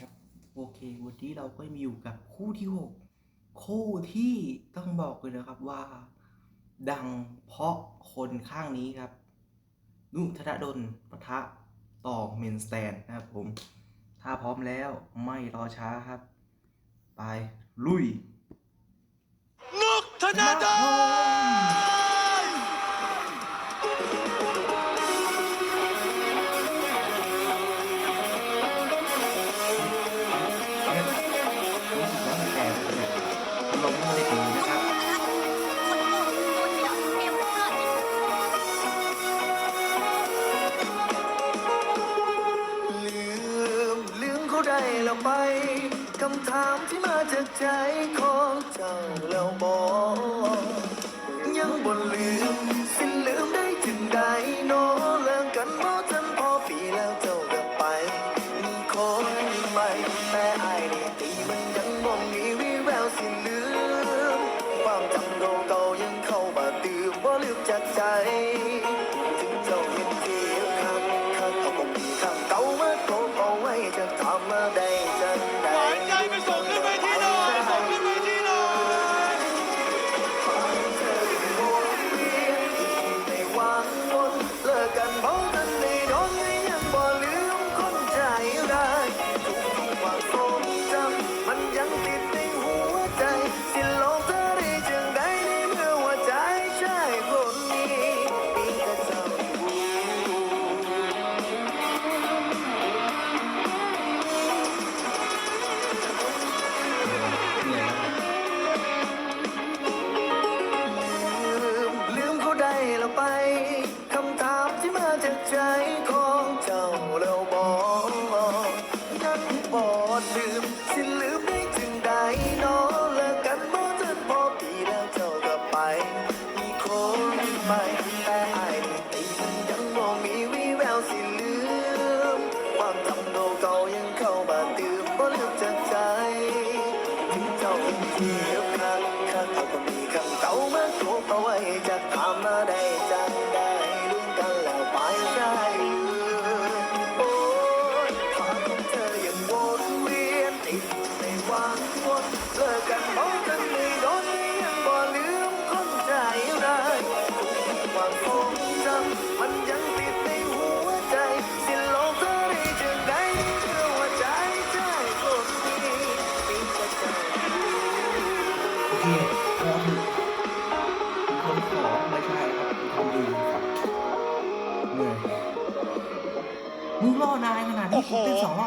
ครับ โอเค วันนี้เราก็มาอยู่กับคู่ที่หกคู่ที่ต้องบอกเลยนะครับว่า ดังเพราะคนข้างนี้ครับ นุธนดลปะทะต่อเมนสแตนนะครับผม ถ้าพร้อมแล้วไม่รอช้าครับ ไป ลุย นุธนดล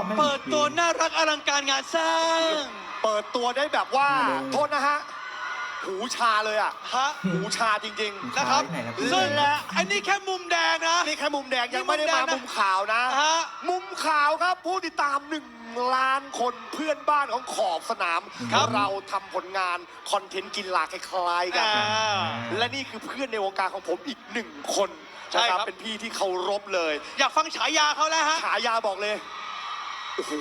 ไม่เปิดตัวน่ารักอลังการงานสร้าง เปิดตัวได้แบบว่ามาเลยโทษนะฮะ หูชาเลยอะ ฮะ หูชาจริงนะครับไหนนะซึ่งและอันนี้แค่มุมแดงนะๆนี่แค่มุมแดงยังไม่ได้มานี่มุมแดงนะมุมขาวนะ ฮะ มุมขาวครับผู้ติดตามหนึ่งล้านคนเพื่อนบ้านของขอบสนาม ครับ เราทำผลงานคอนเทนต์กีฬาคล้ายๆกัน อ่า และนี่คือเพื่อนในวงการของผมอีกหนึ่งคนใช่นะครับ เป็นพี่ที่เคารพเลย อยากฟังฉายาเขาแล้วฮะ ฉายาบอกเลย โอ้โห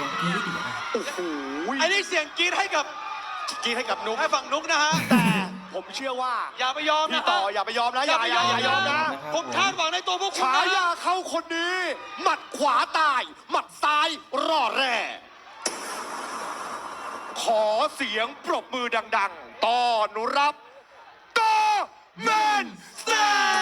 ยังกี้ดิอะโอ้โหอันนี้เสียงกรี๊ดให้กับกินให้กับนุ๊กให้ฝั่งนุกนะฮะ แต่ผมเชื่อว่าอย่าไปยอมพี่นะต่อฮะอย่าไปยอมนะอย่าอย่าอย่ายอมนะผมคาดหวังในตัวพวกคุณฉานะยาเข้าคนนี้ หมัดขวาตาย หมัดซ้ายร่อแร่ ขอเสียงปรบมือดัง ๆ ต้อนรับโกเมนสเตน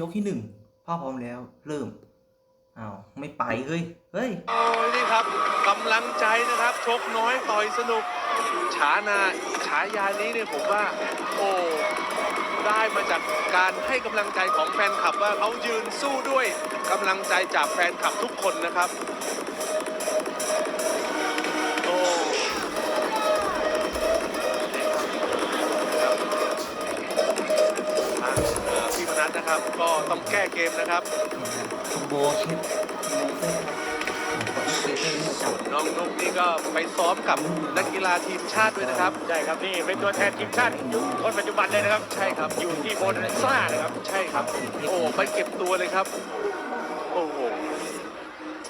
ยกที่หนึ่งพ่อพร้อมแล้ว เริ่มอ้าวไม่ไปเฮ้ยเฮ้ยโอ้ยนี่ครับกำลังใจนะครับ ชกน้อยต่อยสนุก ฉานาฉายานี้เนี่ยผมว่า โอ้ได้มาจากการให้กำลังใจของแฟนคลับว่าเขายืนสู้ด้วยกำลังใจจากแฟนคลับทุกคนนะครับ นัสนะครับ ก็ต้องแก้เกมนะครับคอมโบเช็ดโมเซ่ครับผมก็อีกเกเต้มาจับน้องนุ๊กนี่ก็ไปซ้อมกับนักกีฬาทีมชาติด้วยนะครับ ใช่ครับนี่เป็นตัวแทนทีมชาติยุคคนปัจจุบันเลยนะครับ ใช่ครับอยู่ที่โบนัสซ่านะครับ ใช่ครับ โอ้ไปเก็บตัวเลยครับ โอ้โห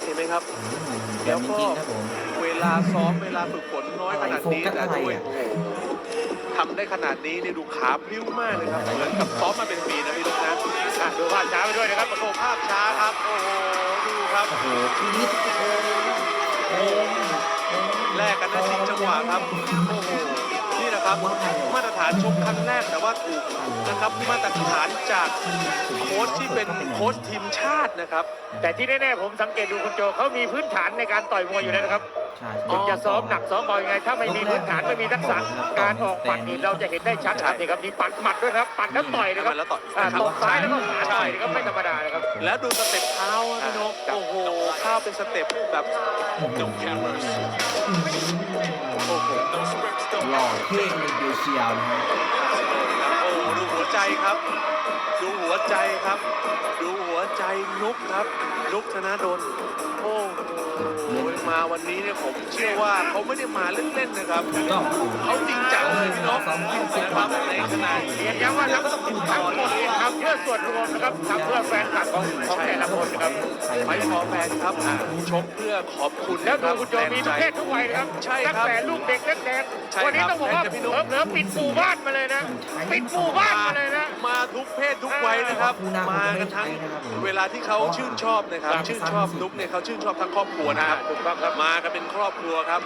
เห็นไหมครับอืมเดี๋ยวจริงๆครับผมเวลาซ้อมเวลาฝึกฝนน้อยขนาดนี้อะไรโฟกัสแต่อะไรด้วยอะโอ้โห ทำได้ขนาดนี้นี่ดูขาพลิ้วมากเลยครับ เหมือนกับซ้อมมาเป็นปีนะพี่ลูกนะอะดูภาพช้าไปด้วยนะครับโอ้โหภาพช้าครับ โอ้โหดูครับโอ้โหพีดแลกกันนะชิงจังหวะครับ โอ้โหนี่นะครับมาตรฐานชกครั้งแรกแต่ว่าถูกนะครับมาตรฐานจากโค้ชที่เป็นโค้ชทีมชาตินะครับ แต่ที่แน่ๆผมสังเกตดูคุณโจเขามีพื้นฐานในการต่อยมวยอยู่แล้วนะครับ ใช่คุณจะซ้อมหนักซ้อมเบายังไง ถ้าไม่มีพื้นฐานไม่มีทักษะการออกหมัดนี่เราจะเห็นได้ชัดครับนี่ครับนี่ปัดหมัดด้วยนะครับปัดแล้วต่อยนะครับแล้วต่อยอ่าครับตบซ้ายแล้วก็ขวาใช่ต่อยนะครับไม่ธรรมดานะครับแล้วดูสเต็ปเท้าอะพี่นกครับโอ้โหข้าวเป็นสเต็ปแบบจงแคมเมอร์โอ้โหหล่อเท่เลยเดียวเชียวนะฮะโอ้โหดูหัวใจครับ ดูหัวใจครับ ดูหัวใจนุกครับนุกธนาดล โอ้โหมาวันนี้เนี่ยผมเชื่อว่าเขาไม่ได้มาเล่นๆนะครับก็เขาจริงจังเลยพี่นกนะครับในขณะเรียนย้ำว่าทั้งทั้งหมดนี่ทำเพื่อส่วนรวมนะครับทำเพื่อแฟนคลับของของแต่ละคนนะครับไม่พอแฟนครับชกเพื่อขอบคุณแล้วนะคดูรับคุณโจมีทุกเพศทุกวัยนะครับใช่ตั้งครับแต่ลูกเด็กเล็กแดงใช่วันนี้ครับต้องบอกว่าแฟนกับพี่เผนุ๊ลอกเผลอปิดหมู่บ้านมาเลยนะ ปิดหมู่บ้านมาเลยนะ มาทุกเพศทุกวัยนะครับ มากันทั้งเวลาที่เขาชื่นชอบนะครับ ชื่นชอบนุกเนี่ยเขาชื่นชอบทั้งครอบครัวนะครับถูกต้องครับมากันเป็นครอบครัวครับ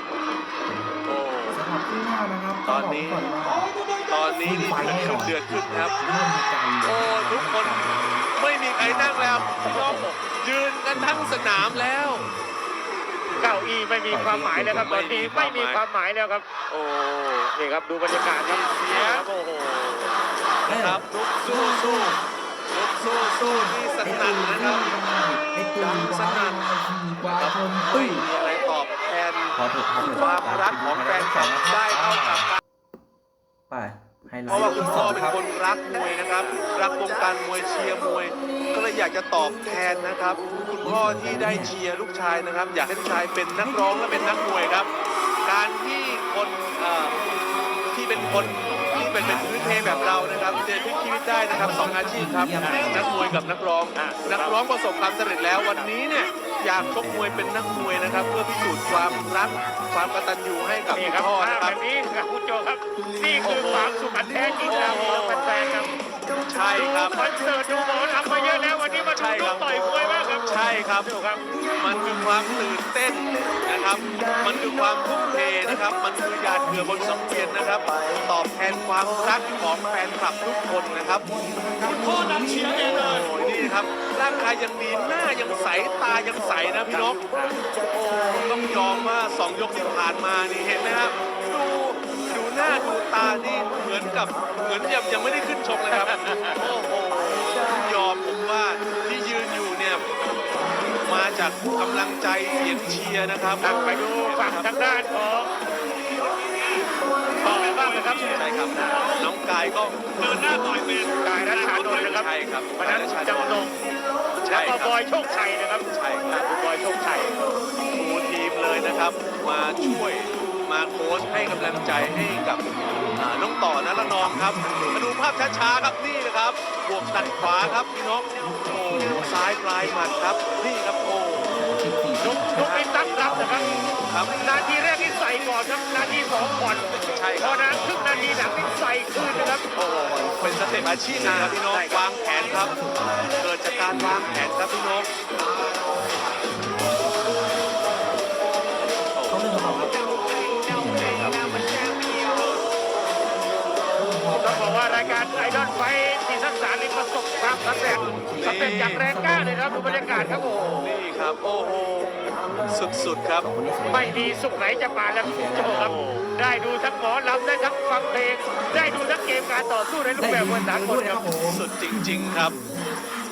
โอ้สำหรับคู่หน้านะครับตอนนี้งบกก่อนว่าตอนนี้นี่เดือดขึ้นเดือดขึ้นครับเริ่มมีใจเลยโอ้ทุกคนไม่มีใครนั่งแล้วน้องยืนกันทั้งสนามแล้ว เก้าอี้ไม่มีความหมายแล้วครับตอนนี้ไม่มีความหมายแล้วครับ โอ้นี่ครับดูบรรยากาศครับเสียครับโอ้โหครับนุกสู้สู้นุกสู้สู้นี่สนั่นนะครับไอ้ตุ่มสนั่นขี่กว่าชนเฮ้ตุ้ยยมีอะไรตอบแทนขอเถอะขอเถอะความรักของแฟนคลับได้เท่ากับการ ไปไฮไล เพราะว่าท์คุณที่สพ่อองเป็นครับคนรักมวยนะครับ รักวงการมวยเชียร์มวย ก็เลยอยากจะตอบแทนนะครับ คุณพ่อที่ได้เชียร์ลูกชายนะครับ อยากให้ลูกชายเป็นนักร้องและเป็นนักมวยครับ การที่คนเอ่อที่เป็นคนที่เป็นเป็นพื้นเพแบบเรานะครับเดินขึ้นชีวิตได้นะครับสองอาชีพครับนักมวยกับนักร้องนักร้องประสบความสำเร็จแล้ววันนี้เนี่ยอยากชกมวยเป็นนักมวยนะครับ เพื่อพิสูจน์ความรักความกตัญญูให้กับนี่คุณครับพ่อภานะพคแบรับบนี้ครับคุณโจครับนี่คือ ความสุขอันแท้จริงครับของแฟนๆครับใช่ครับ คอนเสิร์ตดูหมอลำมาเยอะแล้ววันนี้มาดูใช่คลูรักบต่อยมวยบ้างครับใช่ครับดูครับ มันคือความตื่นเต้นนะครับ มันคือความทุ่มเทนะครับ มันคือหยาดเหงื่อบนสังเวียนนะครับ ตอบแทนความรักของแฟนคลับทุกคนนะครับคุณพ่อนักเชียร์เองเลยโอ้ยนี่นะครับร่างกายยังดีหน้ายังใสตายังใสนะพี่นกโอ้ต้องยอมว่าสองยกที่ผ่านมานี่เห็นไหมครับดูดูห น้าดูตานี่เหมือนกับเหมือนยังยังไม่ได้ขึ้นชกเลยครับ โอ้โหต้องยอมผมว่าที่ยืนอยู่เนี่ย มาจากกำลังใจเสียงเชียร์นะครับอะไปดูฝั่งทางด้านของต่อบ้างนะครับใช่ครับน้องกายก็เดินหน้าต่อยเป็นกายรัชานนท์นะครับใช่ครับวันนั้นจำลงใช่แล้วคก็รับบอยโชคชัยนะครับใช่ครับคุณบอยโชคชัยทูทีมเลยนะครับ มาช่วย มาโค้ชให้กำลังใจให้กับอ่าน้องต่อนัละนองครับ มาดูภาพช้าๆครับนี่นะครับบวกตัดขวาครับพี่นกโอ้ซ้ายปลายหมัดครับนี่ครับโอ้ลุกลุกไม่ตั้งรับนะครับครับนาทีแรกที่ใส่ก่อนครับนาทีสองก่อนใช่พครัอบนานครึ่งนาทีหลังนี่ใส่คืนนะครับโอ้โหเป็นสเต็ปอาชีพนะครับพี่นกใช่ครับวางแผนครับ เกิดจากการวางแผนครับพี่นกเขาเรื่องารายายการไอดอลไฟซีซั่นสามนี่ประสบความสำเร็จสำเร็จอย่างแรงกล้าเลยนะครับดูบรรยากาศครับโอ้โหนี่ครับ โอ้โห สุดๆครับสองคนนี้สวยไม่มีสุขไหนจะมาแล้วคุณผู้ชมครับ ได้ดูทั้งหมอลำได้ทั้งฟังเพลง ได้ดูทั้งเกมการต่อสู้ในรูปแบบมวยสากลครับสุดจริง ๆ ครับ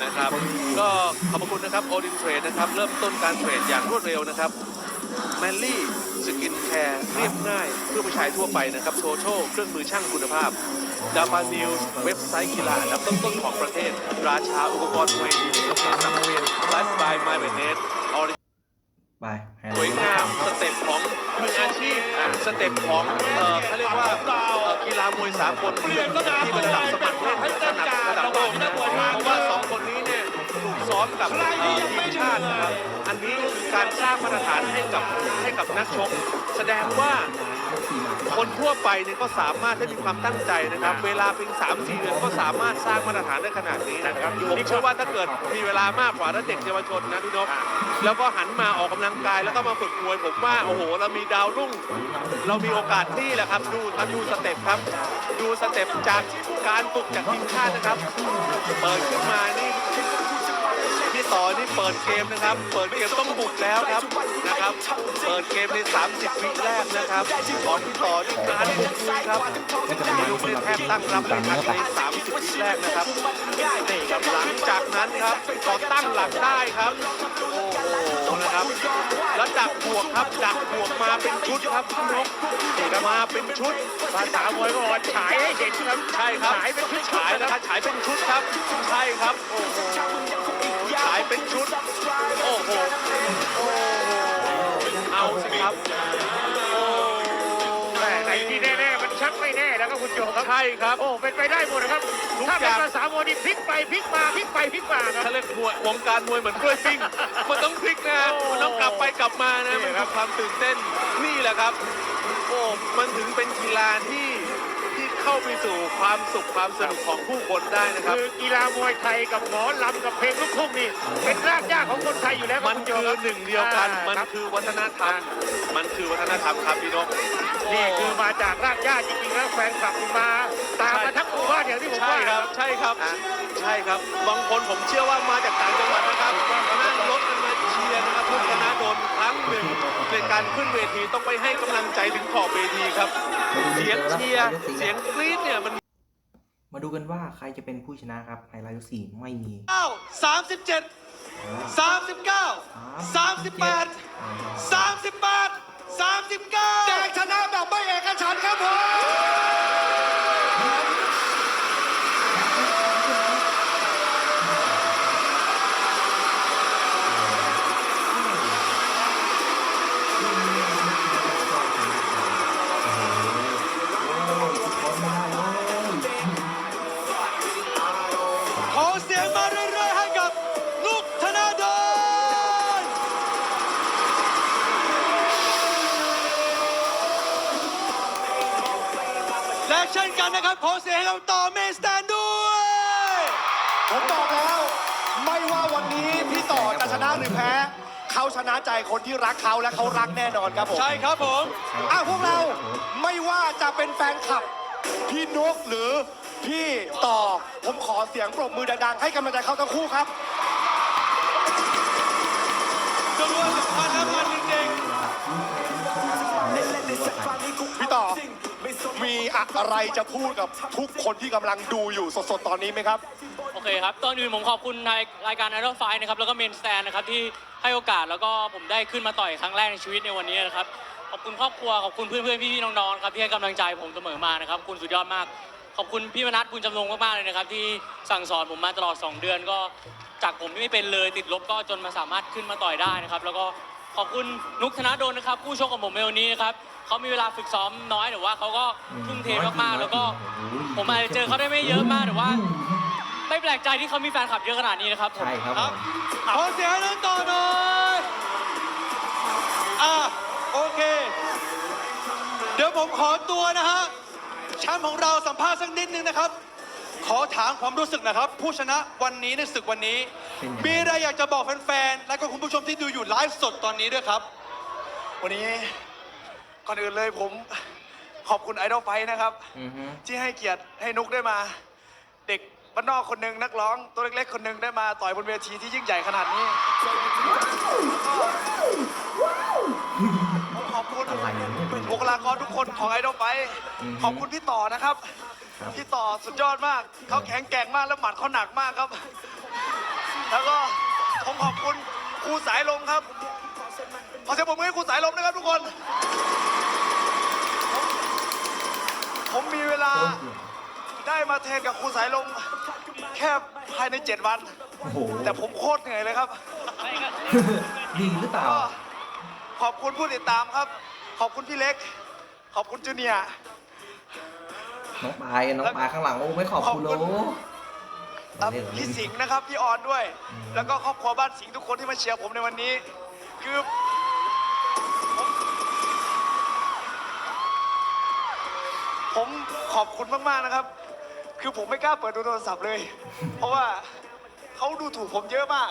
นะครับ ก็ขอบพระคุณนะครับโอดินเทรดนะครับ เริ่มต้นการเทรดอย่างรวดเร็วนะครับแมนลี่สกินแคร์เรียบง่าย เพื่อผู้ชายทั่วไปนะครับโชโชเครื่องมือช่างคุณภาพ ดาบานิวเว็บไซต์กีฬาอันดับต้นๆของประเทศ ราชาอุปกรณ์มวยดีสเปนสังเวียนไลฟ์สไตล์ไมเบเนสออริไปไฮไลสวยท์งามสเต็ปของมืออาชีพอะสเต็ปของเอ่อเขาเรียกว่าเอ่อกีฬามวยสากลที่ระดับสมัครเล่นระดับระดับโลกนะเพราะว่าสองคนนี้เนี่ยถูกซ้อมกับเอ่อทีมชาตินะครับอันนี้คือการสร้างมาตรฐานให้กับให้กับนักชกแสดงว่า คนทั่วไปเนี่ยก็สามารถถ้ามีความตั้งใจนะครับ เวลาเพียงสามสี่เดือนก็สามารถสร้างมาตรฐานได้ขนาดนี้นะครับผมเชื่อว่าถ้าเกิดมีเวลามากกว่าถ้าเด็กเยาวชนนะพี่นกแล้วก็หันมาออกกำลังกายแล้วก็มาฝึกมวยผมว่าโอ้โห เรามีดาวรุ่ง เรามีโอกาสนี่แหละครับ ดูครับดูสเต็ปครับ ดูสเต็ปจากการฝึกจากทีมชาตินะครับ เปิดขึ้นมานี่ ต่อนี่เปิดเกมนะครับ เปิดเกมต้องบุกแล้วครับนะครับ เปิดเกมใน 30 วิแรกนะครับของพี่ต่อนี่การบุกลุยครับไม่รู้ไม่แทบตั้งรับไม่ทันใน30วิแรกนะครับนี่ครับหลังจากนั้นครับก็ตั้งหลักได้ครับโอ้โหนะครับแล้วดักบวกครับดักบวกมาเป็นชุดครับพี่นกนี่ครับมาเป็นชุดภาษามวยก็อกว่าฉายให้เห็นครับใช่ครับฉายเป็นชุดฉายนะครับฉายเป็นชุดครับใช่ครับโอ้โหายเป็นชุด โอ้โหโอ้โหเอาสิครับโอ้แต่ในที่แน่ๆมันชักไม่แน่แล้วครับคุณโจครับ ใช่ครับ โอ้ เป็นไปได้หมดนะครับ ทุกถ้าอเป็นย่าง ภาษามวยนี่พลิกไปพลิกมาพลิกไปพลิกมาครับ ถ้าเล่นมวยวงการมวยเหมือนกล้วยปิ้ง มันต้องพลิกนะโอ้มันต้องกลับไปกลับมานะ นี่มันครัคือบความตื่นเต้น นี่แหละครับ โอ้ มันถึงเป็นกีฬาที่ที่ เข้าไปสู่ความสุขความสนุกของผู้คนได้นะครับ คือกีฬามวยไทยกับหมอลำกับเพลงลูกทุ่งนี่เป็นรากหญ้าของคนไทยอยู่แล้วรับมันณโจคือรับหนึ่งเดียวกันอ่ามันครับคือวัฒนธรรม มันคือวัฒนธรรมครับพี่นกนี่คือมาจากรากหญ้าจริงๆแล้วแฟนคลับมาตามมาทั้งหมู่บ้านอย่างที่ผมใช่ว่าครับ ใช่ครับ ใช่ครับบางคนผมเชื่อว่ามาจากต่างจังหวัดนะครับ การขึ้นเวทีต้องไปให้กำลังใจถึงขอบเวทีครับ เสียงเชียร์เสียงกรี๊ดเนี่ยมันมาดูกันว่าใครจะเป็นผู้ชนะครับไฮไลท์ยกสี่ไม่มีสามสิบเจ็ดสามสิบเก้าสามสิบแปดสามสิบแปดสามสิบเก้าแดงชนะแบบไม่เอกฉันท์ครับผม ขอเสียงให้กับต่อเมสแตนด้วย ผมบอกแล้วไม่ว่าวันนี้พี่ต่อจะชนะหรือแพ้ เขาชนะใจคนที่รักเขาและเขารักแน่นอนครับผมใช่ครับผมอ้าวพวกเราไม่ว่าจะเป็นแฟนคลับ พี่นกหรือพี่ต่อผมขอเสียงปรบมือดังๆ ให้กำลังใจเขาทั้งคู่ครับจะรู้ว่ามันและมันจริง มีอะไรจะพูดกับทุกคนที่กำลังดูอยู่สดๆตอนนี้ไหมครับ โอเคครับตอนอื่นผมขอบคุณรายรายการ Idol Fight นะครับแล้วก็เมนสแตนนะครับที่ให้โอกาสแล้วก็ผมได้ขึ้นมาต่อยครั้งแรกในชีวิตในวันนี้นะครับขอบคุณครอบครัวขอบคุณเพื่อนๆพี่ๆน้องๆครับที่ให้กำลังใจผมเสมอมานะครับ คุณสุดยอดมาก ขอบคุณพี่มนัทคุณจำลงมากๆเลยนะครับ ที่สั่งสอนผมมาตลอด 2 เดือนก็จากผมที่ไม่เป็นเลยติดลบก็จนมาสามารถขึ้นมาต่อยได้นะครับ แล้วก็ ขอบคุณนุกธนาโดนนะครับผู้ชกของผมในวันนี้นะครับเขามีเวลาฝึกซ้อมน้อยแต่ว่าเขาก็ทุ่มเทมากๆ แล้วก็ผมอาจจะเจอเขาได้ไม่เยอะมากแต่ว่า ไม่แปลกใจที่เขามีแฟนคลับเยอะขนาดนี้นะครับผมใช่ครับผมๆขอเสียงให้น้องต่อหน่อยอะโอเค เดี๋ยวผมขอตัวนะฮะแชมป์ของเราสัมภาษณ์สักนิดนึงนะครับ ขอถามความรู้สึกนะครับ ผู้ชนะวันนี้ในศึกวันนี้ มีอะไรอยากจะบอกแฟนๆ และก็คุณผู้ชมที่ดูอยู่ไลฟ์สดตอนนี้ด้วยครับ วันนี้ก่อนอื่นเลยผมขขอบคุณไอดอลไฟนะครับ อือฮึที่ให้เกียรติให้นุกได้มา เด็กบ้านนอกคนหนึ่งนักร้องตัวเล็กๆ คนหนึ่งได้มาต่อยบนเวทีที่ยิ่งใหญ่ขนาดนี้ผมขอบคุณอะไรเนี่ย บุคลากรทุกคนของไอดอลไฟอือฮึขอบคุณพี่ต่อนะครับครับ พี่ต่อสุดยอดมาก เขาแข็งแกร่งมากแล้วหมัดเขาหนักมากครับ แล้วก็ผมขอบคุณครูสายลมครับ ขอเสียงปรบมือให้ครูสายลมนะครับทุกคน ผมมีเวลาได้มาเทรนกับครูสายลมแค่ภายใน 7 วัน โอ้โหแต่ผมโคตรเหนื่อยเลยครับ ดีหรือเปล่า ก็ขอบคุณผู้ติดตามครับ ขอบคุณพี่เล็ก ขอบคุณจูเนียร์ น้องปายน้องปายข้างหลังโอ้ไม่ขอบคุณโลขอบคุณ ครับพี่สิงห์นะครับพี่ออนด้วย แล้วก็ครอบครัวบ้านสิงห์ทุกคนที่มาเชียร์ผมในวันนี้ คือผมผมขอบคุณมากๆนะครับ คือผมไม่กล้าเปิดดูโทรศัพท์เลย เพราะว่าเขาดูถูกผมเยอะมาก